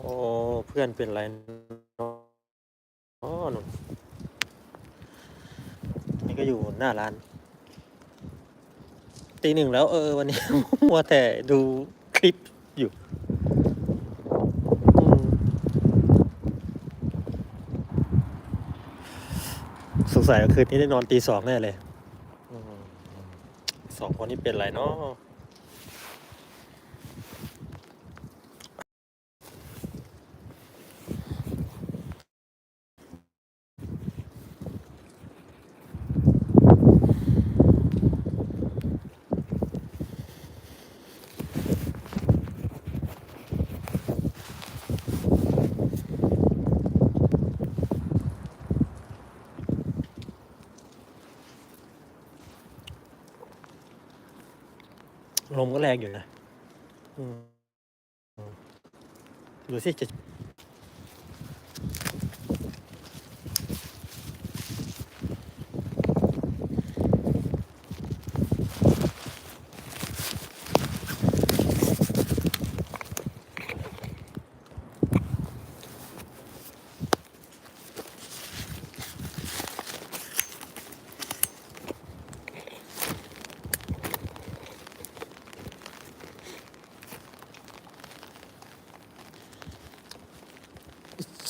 โอ้เพื่อนเป็นไรเนาะอ๋อหนุนนี่ก็อยู่หน้าร้าน ตีหนึ่งแล้วเออ วันนี้ มัวแต่ดูคลิปอยู่สงสัยคืนนี้ได้นอนตีสองแน่เลย สองคนนี้เป็นไรเนาะ ลมก็แรงอยู่นะดูสิจะ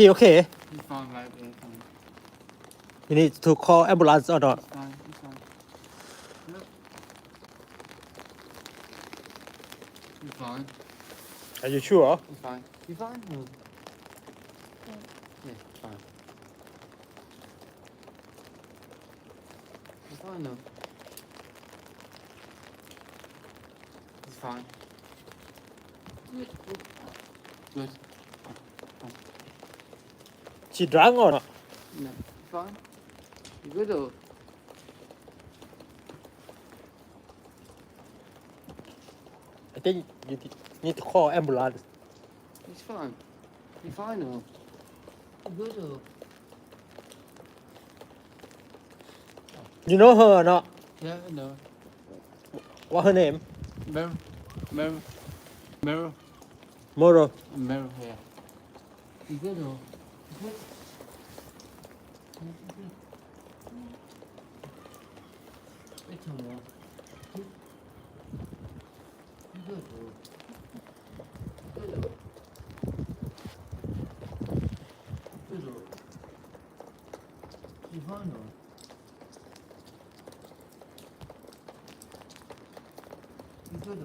she okay? It's not fine. You need to call ambulance or not? It's fine. It's fine. Yep. Fine. Are you sure? It's fine. It's fine. No. Yeah, it's fine. It's fine. No. It's fine. Good. Good. Good she drunk or not No. Fine. You good or? I think you need to call ambulance It's fine. He's fine or? You good or? you know her or not Yeah, I know. what her name Meryl. Meryl. Meryl. Moro Meryl, yeah. You good or? 你别，你你这，你别，你别，你别，走，你别走，走，你走，走。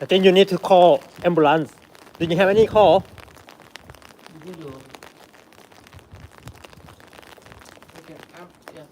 I think you need to call ambulance. Do you have any call? Okay, um, yeah.